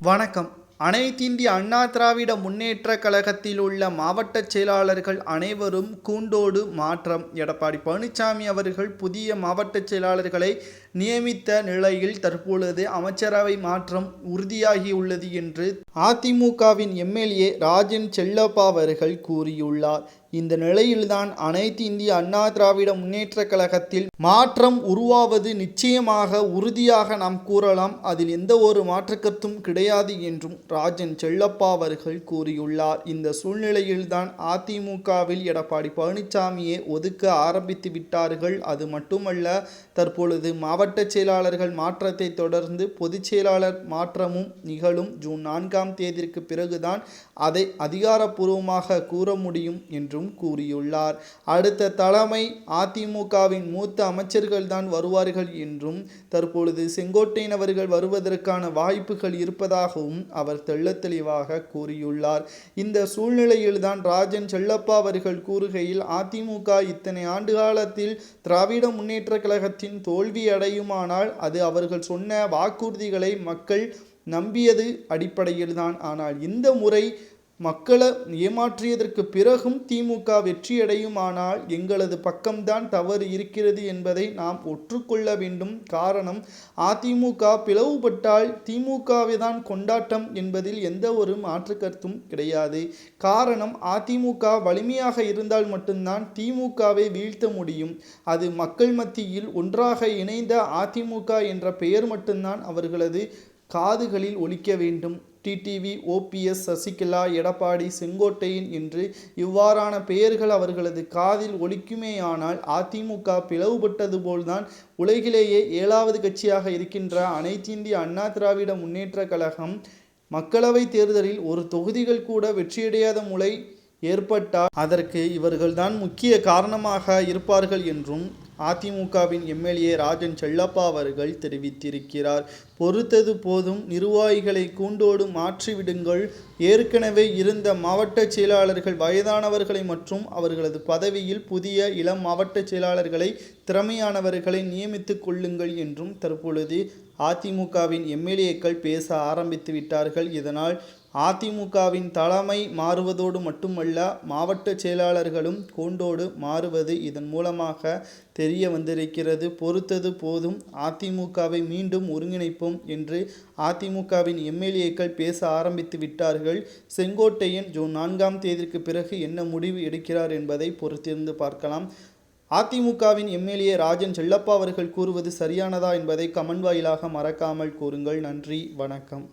வணக்கம். அனைத்திந்திய அண்ணா திராவிட முன்னேற்ற கழகத்தில் உள்ள மாவட்ட செயலாளர்கள் அனைவரும் கூண்டோடு மாற்றம் எடப்பாடி பழனிசாமி அவர்கள் புதிய மாவட்ட செயலாளர்களை நியமித்த நிலையில் தற்பொழுது அமைச்சரவை மாற்றம் உறுதியாகியுள்ளது என்று அதிமுகவின் எம்எல்ஏ ராஜன் செல்லப்பா அவர்கள் கூறியுள்ளார். இந்த நிலையில்தான் அனைத்து இந்திய அண்ணா திராவிட முன்னேற்ற கழகத்தில் மாற்றம் உருவாவது நிச்சயமாக உறுதியாக நாம் கூறலாம். அதில் எந்த ஒரு மாற்றுக்கருத்தும் கிடையாது என்றும் ராஜன் செல்லப்பா அவர்கள் கூறியுள்ளார். இந்த சூழ்நிலையில்தான் அதிமுகவில் எடப்பாடி பழனிசாமியை ஒதுக்க ஆரம்பித்து விட்டார்கள். அது மட்டுமல்ல தற்பொழுது மாவட்ட செயலாளர்கள் மாற்றத்தை தொடர்ந்து பொதுச் செயலாளர் மாற்றமும் நிகழும். ஜூன் நான்காம் தேதிக்கு பிறகுதான் அதை அதிகாரப்பூர்வமாக கூற முடியும் என்றும் கூறியுள்ளார். அடுத்த தலைமை அதிமுகவின் மூத்த அமைச்சர்கள் தான் வருவார்கள் என்றும் தற்பொழுது செங்கோட்டையன் அவர்கள் வருவதற்கான வாய்ப்புகள் இருப்பதாகவும் அவர் தெள்ள தெளிவாக கூறியுள்ளார். இந்த சூழ்நிலையில்தான் ராஜன் செல்லப்பா அவர்கள் கூறுகையில் அதிமுக இத்தனை ஆண்டு காலத்தில் திராவிட முன்னேற்ற கழகத்தின் தோல்வி அடையுமானால் அது அவர்கள் சொன்ன வாக்குறுதிகளை மக்கள் நம்பியது அடிப்படையில்தான். ஆனால் இந்த முறை மக்களை ஏமாற்றியதற்கு பிறகும் திமுக வெற்றியடையுமானால் எங்களது பக்கம்தான் தவறு இருக்கிறது என்பதை நாம் ஒற்றுக்கொள்ள வேண்டும். காரணம் அதிமுக பிளவுபட்டால் திமுகவை தான் கொண்டாட்டம் என்பதில் எந்த ஒரு மாற்று கருத்தும் கிடையாது. காரணம் அதிமுக வலிமையாக இருந்தால் மட்டும்தான் திமுகவை வீழ்த்த முடியும். அது மக்கள் மத்தியில் ஒன்றாக இணைந்த அதிமுக என்ற பெயர் மட்டும்தான் அவர்களது காதுகளில் ஒலிக்க வேண்டும். டிடிவி ஓபிஎஸ் சசிகலா எடப்பாடி செங்கோட்டையன் என்று இவ்வாறான பெயர்கள் அவர்களது காதில் ஒலிக்குமேயானால் அதிமுக பிளவுபட்டது போல்தான் உலகிலேயே ஏழாவது கட்சியாக இருக்கின்ற அனைத்திந்திய அண்ணா திராவிட முன்னேற்ற கழகம் மக்களவை தேர்தலில் ஒரு தொகுதிகள் கூட வெற்றியடையாத முறை ஏற்பட்டால் அதற்கு இவர்கள்தான் முக்கிய காரணமாக இருப்பார்கள் என்றும் அதிமுகவின் எம்எல்ஏ ராஜன் செல்லப்பா அவர்கள் தெரிவித்திருக்கிறார். பொறுத்தது போதும் நிர்வாகிகளை கூண்டோடு மாற்றிவிடுங்கள். ஏற்கனவே இருந்த மாவட்ட செயலாளர்கள் வயதானவர்களை மற்றும் அவர்களது பதவியில் புதிய இளம் மாவட்ட செயலாளர்களை திறமையானவர்களை நியமித்துக் கொள்ளுங்கள் என்றும் தற்பொழுது அதிமுகவின் எம்எல்ஏக்கள் பேச ஆரம்பித்து விட்டார்கள். இதனால் அதிமுகவின் தலைமை மாறுவதோடு மட்டுமல்ல மாவட்ட செயலாளர்களும் கூண்டோடு மாறுவது இதன் மூலமாக தெரிய வந்திருக்கிறது. பொறுத்தது போதும் அதிமுகவை மீண்டும் ஒருங்கிணைப்போம் என்று அதிமுகவின் எம்எல்ஏக்கள் பேச ஆரம்பித்து விட்டார்கள். செங்கோட்டையன் ஜூன் நான்காம் தேதிக்கு பிறகு என்ன முடிவு எடுக்கிறார் என்பதை பொறுத்திருந்து பார்க்கலாம். அதிமுகவின் எம்எல்ஏ ராஜன் செல்லப்பா அவர்கள் கூறுவது சரியானதா என்பதை கமன் வாயிலாக மறக்காமல் கூறுங்கள். நன்றி வணக்கம்.